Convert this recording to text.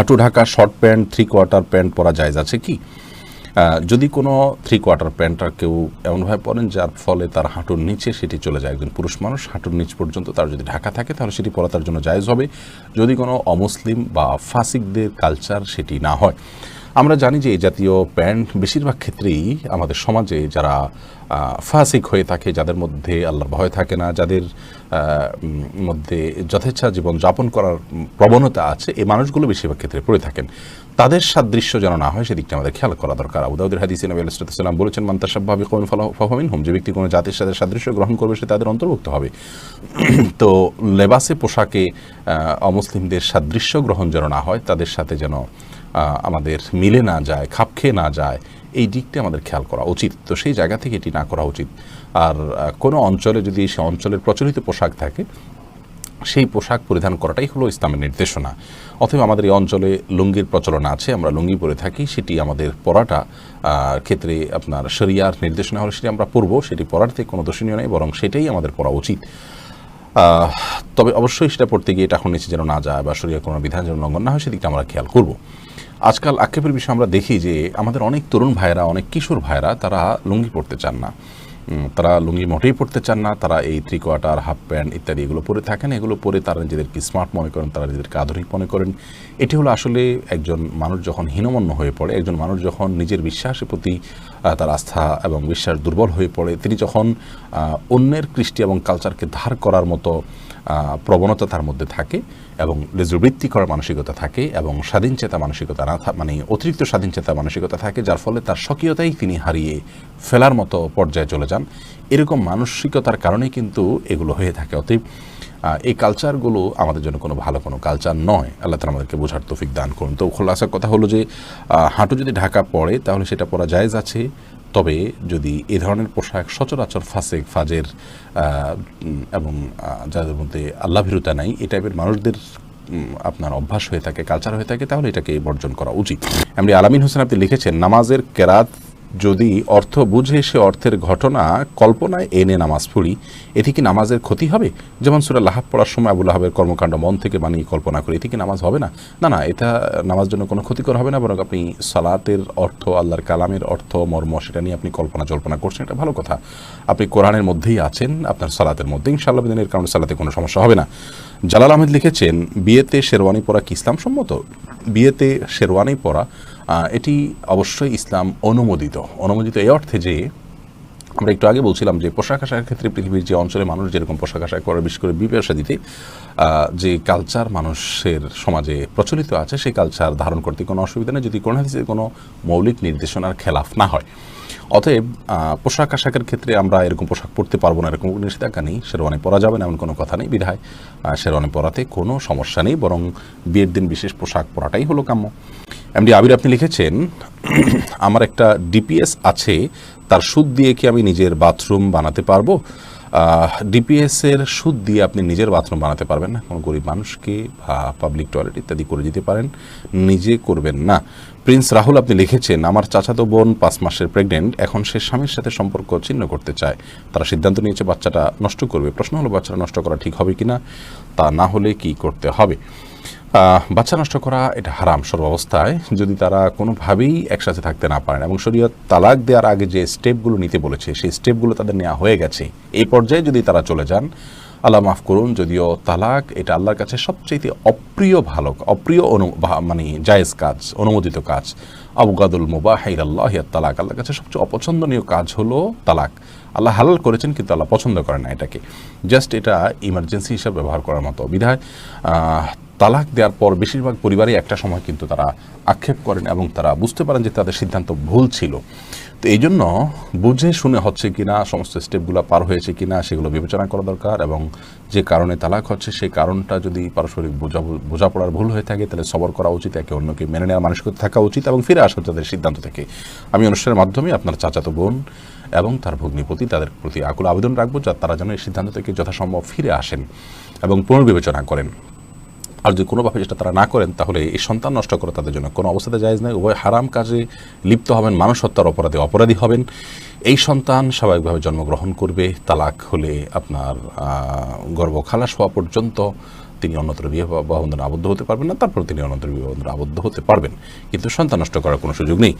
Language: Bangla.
হাঁটু Dhaka short pant three quarter pant পরা যায় আছে কি? যদি কোনো থ্রি কোয়ার্টার প্যান্টটা কেউ এমনভাবে পরেন যার ফলে তার হাঁটুর নিচে সেটি চলে যায় একজন পুরুষ মানুষ, হাঁটুর নিচ পর্যন্ত তার যদি ঢাকা থাকে তাহলে সেটি পরা তার জন্য জায়জ হবে। যদি কোনো অমুসলিম বা ফাসিকদের কালচার সেটি না হয়। আমরা জানি যে এই জাতীয় প্যান্ট বেশিরভাগ ক্ষেত্রেই আমাদের সমাজে যারা ফাসিক হয়ে থাকে, যাদের মধ্যে আল্লাহর ভয় থাকে না, যাদের মধ্যে যথেচ্ছা জীবন যাপন করার প্রবণতা আছে, এই মানুষগুলো বেশিরভাগ ক্ষেত্রে পড়ে থাকেন। তাদের সাদৃশ্য যেন না হয়, সেদিকটা আমাদের খেয়াল করা দরকার। আবুদাউদের হাদিসে নবী আলাইসাল্লাম বলেছেন মান্তাসাব্বাবি কৌন ফাহমিন হোম যে ব্যক্তি কোনো জাতির সাথে সাদৃশ্য গ্রহণ করবে, সে তাদের অন্তর্ভুক্ত হবে। তো লেবাসে পোশাকে অমুসলিমদের সাদৃশ্য গ্রহণ যেন না হয়, তাদের সাথে যেন আমাদের মিলে না যায়, খাপ খেয়ে না যায়, এই দিকটা আমাদের খেয়াল করা উচিত। তো সেই জায়গা থেকে এটি না করা উচিত। আর কোনো অঞ্চলে যদি সে অঞ্চলের প্রচলিত পোশাক থাকে, সেই পোশাক পরিধান করাটাই হলো ইসলামের নির্দেশনা। অথবা আমাদের এই অঞ্চলে লুঙ্গির প্রচলন আছে, আমরা লুঙ্গি পরে থাকি, সেটি আমাদের পরাটা ক্ষেত্রে আপনার শরিয়ার নির্দেশনা হলে সেটি আমরা পরবো, সেটি পরার থেকে কোনো দোষণীয় নেই, বরং সেটাই আমাদের পরা উচিত। তবে অবশ্যই সেটা পড়তে গিয়ে এটা এখন নিচে যেন না যায় বা শরীরে কোনো বিধান যেন লঙ্ঘন না হয়, সেদিকটা আমরা খেয়াল করব। আজকাল আক্ষেপের বিষয়ে আমরা দেখি যে আমাদের অনেক তরুণ ভাইরা অনেক কিশোর ভাইরা তারা লুঙ্গি পড়তে চান না। তারা লুঙ্গি মোটেই পড়তে চান না, তারা এই থ্রি কোয়ার্টার হাফ প্যান্ট ইত্যাদি এগুলো পরে থাকেন, এগুলো পরে তারা নিজেদেরকে স্মার্ট মনে করেন, তারা নিজেদেরকে আধুনিক মনে করেন। এটি হলো আসলে একজন মানুষ যখন হীনমন্য হয়ে পড়ে, একজন মানুষ যখন নিজের বিশ্বাসের প্রতি তার আস্থা এবং বিশ্বাস দুর্বল হয়ে পড়ে। তিনি যখন অন্যের কৃষ্টি এবং কালচারকে ধার করার মতো প্রবণতা তার মধ্যে থাকে এবং লেজবৃত্তি করার মানসিকতা থাকে এবং স্বাধীন চেতা মানসিকতা না মানে অতিরিক্ত স্বাধীন চেতা মানসিকতা থাকে, যার ফলে তার স্বকীয়তাই তিনি হারিয়ে ফেলার মতো পর্যায়ে চলে যান। এরকম মানসিকতার কারণেই কিন্তু এগুলো হয়ে থাকে। অতএব এই কালচারগুলো আমাদের জন্য কোনো ভালো কোনো কালচার নয়। আল্লাহ তালা আমাদেরকে বোঝার তৌফিক দান করুন। তো খোলাসার কথা হলো যে হাঁটু যদি ঢাকা পড়ে, তাহলে সেটা পরা জায়েজ আছে। তবে যদি এ ধরনের পোশাক সচরাচর ফাসেক, ফাজের এবং যাদের মধ্যে আল্লাহ ভীরুতা নাই, এ টাইপের মানুষদের আপনার অভ্যাস হয়ে থাকে কালচার হয়ে থাকে, তাহলে এটাকে বর্জন করা উচিত। এমনি আলামিন হোসেন আপনি লিখেছেন, নামাজের কেরাত যদি অর্থ বুঝে সে অর্থের ঘটনা কল্পনায় এনে নামাজ পড়ি, এতে কি নামাজের ক্ষতি হবে? যেমন সুরা লাহাব পড়ার সময় আবুল লাহাবের কর্মকাণ্ড মন থেকে বানিয়ে কল্পনা করে, এতে কি নামাজ হবে না? না না, এটা নামাজ জন্য কোনো ক্ষতিকর হবে না, বরং আপনি সালাতের অর্থ, আল্লাহর কালামের অর্থ, মর্ম, সেটা নিয়ে আপনি কল্পনা জল্পনা করছেন, এটা ভালো কথা। আপনি কোরআনের মধ্যেই আছেন, আপনার সালাতের মধ্যে, ইনশাআল্লাহ দিনের কারণে সালাতে কোনো সমস্যা হবে না। জালাল আহমেদ লিখেছেন, বিয়েতে শেরওয়ানি পরা কি ইসলাম সম্মত বিয়েতে শেরওয়ানি পরা এটি অবশ্যই ইসলাম অনুমোদিত। অনুমোদিত এই অর্থে যে, আমরা একটু আগে বলছিলাম যে পোশাক আশাকের ক্ষেত্রে পৃথিবীর যে অঞ্চলে মানুষ যেরকম পোশাক আশাক করে বিশেষ করে বিবাহ দিতে যে কালচার মানুষের সমাজে প্রচলিত আছে, সেই কালচার ধারণ করতে কোনো অসুবিধা নেই যদি কোনো হাদিসে কোনো মৌলিক নির্দেশনার খেলাফ না হয়। অতএব পোশাক আশাকের ক্ষেত্রে আমরা এরকম পোশাক পরতে পারব না, এরকম নিষেধাজ্ঞা নেই, শেরওয়ানি পরা যাবে না, এমন কোনো কথা নেই বিধায়। শেরওয়ানি পরাতে কোনো সমস্যা নেই, বরং বিয়ের দিন বিশেষ পোশাক পরাটাই হলো কাম্য। এমডি আবির আপনি লিখেছেন, আমার একটা ডিপিএস আছে, তার সুদ দিয়ে কি আমি নিজের বাথরুম বানাতে পারব? ডিপিএস এর সুদ দিয়ে আপনি নিজের বাথরুম বানাতে পারবেন না। কোনো গরিব মানুষকে বা পাবলিক টয়লেট ইত্যাদি করে দিতে পারেন, নিজে করবেন না। প্রিন্স রাহুল আপনি লিখেছেন, আমার চাচাতো বোন পাঁচ মাসের প্রেগনেন্ট এখন সে স্বামীর সাথে সম্পর্ক ছিন্ন করতে চায়। তারা সিদ্ধান্ত নিয়েছে বাচ্চাটা নষ্ট করবে। প্রশ্ন হলো, বাচ্চাটা নষ্ট করা ঠিক হবে কিনা? তা না হলে কি করতে হবে? বাচ্চা নষ্ট করা এটা হারাম সর্বাবস্থায় যদি তারা কোনোভাবেই একসাথে থাকতে না পারেন এবং শরীয়ত তালাক দেওয়ার আগে যে স্টেপগুলো নিতে বলেছে, সেই স্টেপগুলো তাদের নেওয়া হয়ে গেছে। এই পর্যায়ে যদি তারা চলে যান, আল্লাহ মাফ করুন, যদিও তালাক এটা আল্লাহর কাছে সবচেয়ে অপ্রিয় ভালো, অপ্রিয় অনু মানে জায়েজ কাজ, অনুমোদিত কাজ। আবগাদুল মুবাহ আল্লাহ তালাক, আল্লাহর কাছে সবচেয়ে অপছন্দনীয় কাজ হলো তালাক। আল্লাহ হালাল করেছেন কিন্তু আল্লাহ পছন্দ করেন না এটাকে। জাস্ট এটা ইমার্জেন্সি হিসাবে ব্যবহার করার মতো বিধায় তালাক দেওয়ার পর বেশিরভাগ পরিবারই একটা সময় কিন্তু তারা আক্ষেপ করেন এবং তারা বুঝতে পারেন যে তাদের সিদ্ধান্ত ভুল ছিল। তো এই জন্য বুঝে শুনে হচ্ছে কি না সমস্ত স্টেপগুলো পার হয়েছে কি না সেগুলো বিবেচনা করা দরকার এবং যে কারণে তালাক হচ্ছে, সেই কারণটা যদি পারস্পরিক বোঝা, বোঝাপড়ার ভুল হয়ে থাকে, তাহলে সবর করা উচিত, একে অন্যকে মেনে নেওয়ার মানসিকতা থাকা উচিত এবং ফিরে আসা তাদের সিদ্ধান্ত থেকে। আমি অনুষ্ঠানের মাধ্যমে আপনার চাচাতো বোন এবং তার ভগ্নিপতি তাদের প্রতি আকুল আবেদন রাখব, যা তারা যেন এই সিদ্ধান্ত থেকে যথাসম্ভব ফিরে আসেন এবং পুনর্বিবেচনা করেন। আর যদি কোনোভাবে যেটা তারা না করেন, তাহলে এই সন্তান নষ্ট করা তাদের জন্য কোনো অবস্থাতে জায়জ নয় উভয় হারাম কাজে লিপ্ত হবেন মানুষ হত্যার অপরাধে অপরাধী হবেন। এই সন্তান স্বাভাবিকভাবে জন্মগ্রহণ করবে, তালাক হলে আপনার গর্ভ খালাস হওয়া পর্যন্ত তিনি অন্যত্র বিবাহ বন্ধনে আবদ্ধ হতে পারবেন না, তারপর তিনি অন্যত্র বিবাহ বন্ধনে আবদ্ধ হতে পারবেন। কিন্তু সন্তান নষ্ট করার কোনো সুযোগ নেই।